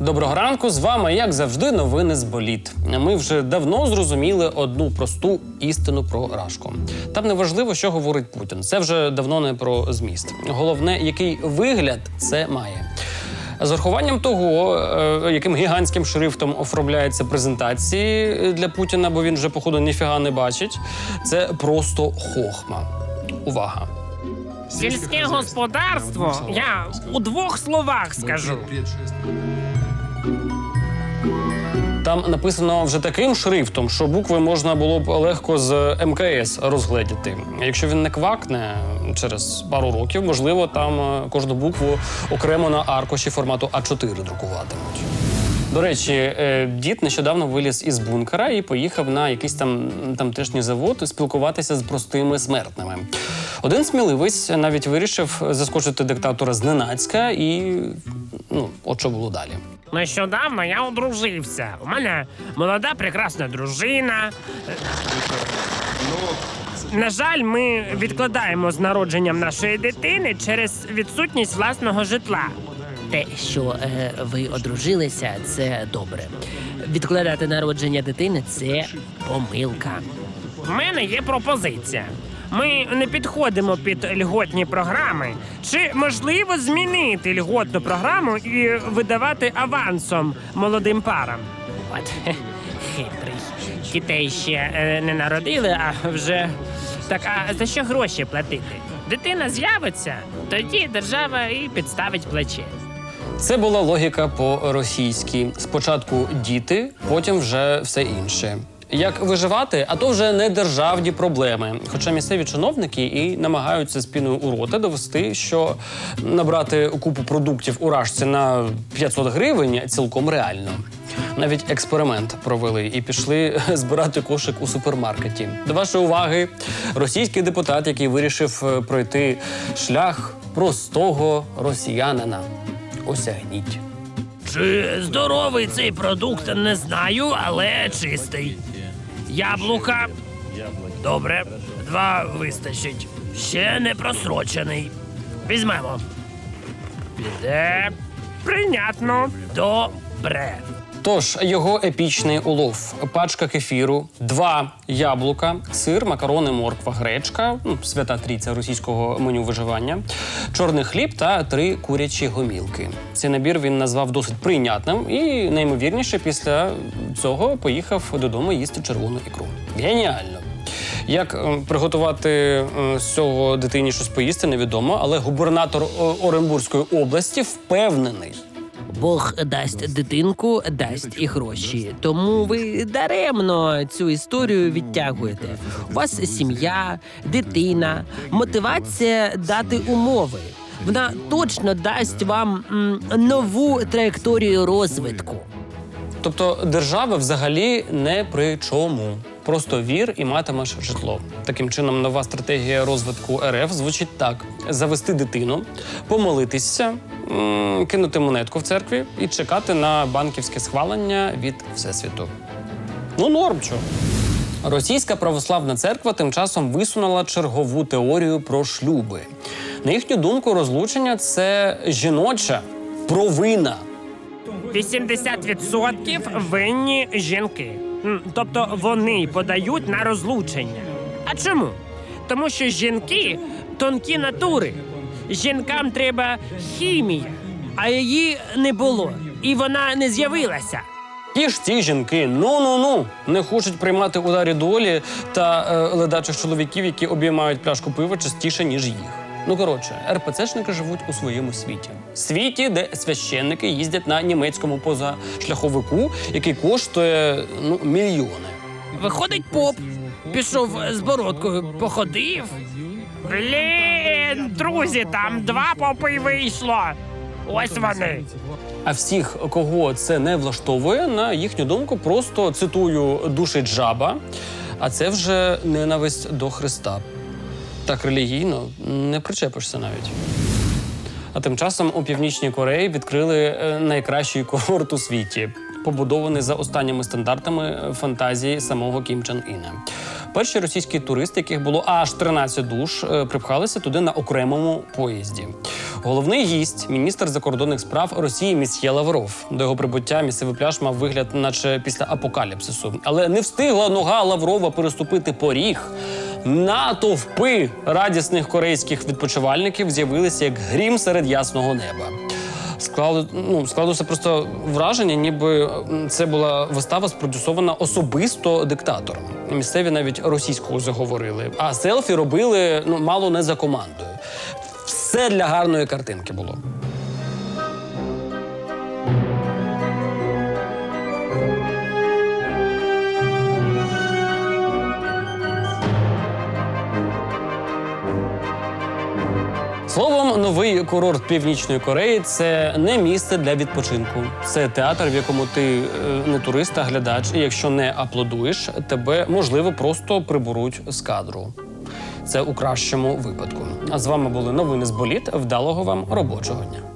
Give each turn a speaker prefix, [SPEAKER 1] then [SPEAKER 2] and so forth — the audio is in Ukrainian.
[SPEAKER 1] Доброго ранку, з вами, як завжди, новини з боліт. Ми вже давно зрозуміли одну просту істину про Рашку. Там не важливо, що говорить Путін. Це вже давно не про зміст. Головне, який вигляд це має. З урахуванням того, е, яким гігантським шрифтом оформляються презентації для Путіна, бо він вже, походу, ніфіга не бачить. Це просто хохма. Увага!
[SPEAKER 2] Сільське господарство, я у двох словах скажу.
[SPEAKER 1] Там написано вже таким шрифтом, що букви можна було б легко з МКС розгледіти. Якщо він не квакне через пару років, можливо, там е, кожну букву окремо на аркуші формату А4 друкуватимуть. До речі, е, дід нещодавно виліз із бункера і поїхав на якийсь там тамтешній завод спілкуватися з простими смертними. Один сміливець навіть вирішив заскочити диктатора зненацька, і ну, от що було далі.
[SPEAKER 2] Нещодавно я одружився. У мене молода прекрасна дружина. На жаль, ми відкладаємо з народженням нашої дитини через відсутність власного житла.
[SPEAKER 3] Те, що е, ви одружилися, це добре. Відкладати народження дитини це помилка.
[SPEAKER 2] У мене є пропозиція. Ми не підходимо під льготні програми. Чи можливо змінити льготну програму і видавати авансом молодим парам? От хитрий. Дітей ще е, не народили, а вже так. А за що гроші платити? Дитина з'явиться, тоді держава і підставить плече.
[SPEAKER 1] Це була логіка по-російськи. Спочатку діти, потім вже все інше. Як виживати, а то вже не державні проблеми. Хоча місцеві чиновники і намагаються спіною у рота довести, що набрати купу продуктів у рашці на 500 гривень цілком реально. Навіть експеримент провели і пішли збирати кошик у супермаркеті. До вашої уваги, російський депутат, який вирішив е, пройти шлях простого росіянина. Осягніть.
[SPEAKER 2] Чи здоровий цей продукт, не знаю, але чистий. Яблука. Добре, два вистачить. Ще не просрочений. Візьмемо. Піде. Прийнятно. Добре.
[SPEAKER 1] Тож його епічний улов: пачка кефіру, два яблука, сир, макарони, морква, гречка, ну, свята трійця російського меню виживання, чорний хліб та три курячі гомілки. Цей набір він назвав досить прийнятним і наймовірніше після цього поїхав додому їсти червону ікру. Геніально! Як е, приготувати е, з цього дитині щось поїсти, невідомо, але губернатор е, Оренбурзької області впевнений.
[SPEAKER 3] Бог дасть дитинку, дасть і гроші. Тому ви даремно цю історію відтягуєте. У вас сім'я, дитина, мотивація дати умови. Вона точно дасть вам м, нову траєкторію розвитку.
[SPEAKER 1] Тобто держава взагалі не при чому. Просто вір і матимеш житло. Таким чином, нова стратегія розвитку РФ звучить так: завести дитину, помолитися, кинути монетку в церкві і чекати на банківське схвалення від всесвіту. Ну, норм чо. Російська православна церква тим часом висунула чергову теорію про шлюби. На їхню думку, розлучення це жіноча провина.
[SPEAKER 2] 80% винні жінки. Тобто вони подають на розлучення. А чому? Тому що жінки тонкі натури. Жінкам треба хімія, а її не було. І вона не з'явилася.
[SPEAKER 1] Ті ж ці жінки, ну ну ну, не хочуть приймати ударі долі та е, ледачих чоловіків, які обіймають пляшку пива частіше, ніж їх. Ну коротше, РПЦшники живуть у своєму світі. Світі, де священники їздять на німецькому позашляховику, який коштує ну мільйони.
[SPEAKER 2] Виходить поп, пішов з бородкою, походив. Блін, друзі, там два попи вийшло. Ось вони.
[SPEAKER 1] А всіх, кого це не влаштовує, на їхню думку, просто цитую душить жаба. А це вже ненависть до Христа. Так релігійно не причепишся навіть. А тим часом у північній Кореї відкрили е, найкращий курорт у світі, побудований за останніми стандартами е, фантазії самого Кім Чен Іна. Перші російські туристи, яких було аж 13 душ, е, припхалися туди на окремому поїзді. Головний гість, міністр закордонних справ Росії Місьє Лавров. До його прибуття місцевий пляж мав вигляд, наче після апокаліпсису. Але не встигла нога Лаврова переступити поріг. Натовпи радісних корейських відпочивальників з'явилися як грім серед ясного неба. Склало, ну, складалося просто враження, ніби це була вистава спродюсована особисто диктатором. Місцеві навіть російською заговорили, а селфі робили ну, мало не за командою. Все для гарної картинки було. Словом, новий курорт Північної Кореї це не місце для відпочинку. Це театр, в якому ти не турист, а глядач. І якщо не аплодуєш, тебе можливо просто приберуть з кадру. Це у кращому випадку. А з вами були новини з боліт. Вдалого вам робочого дня.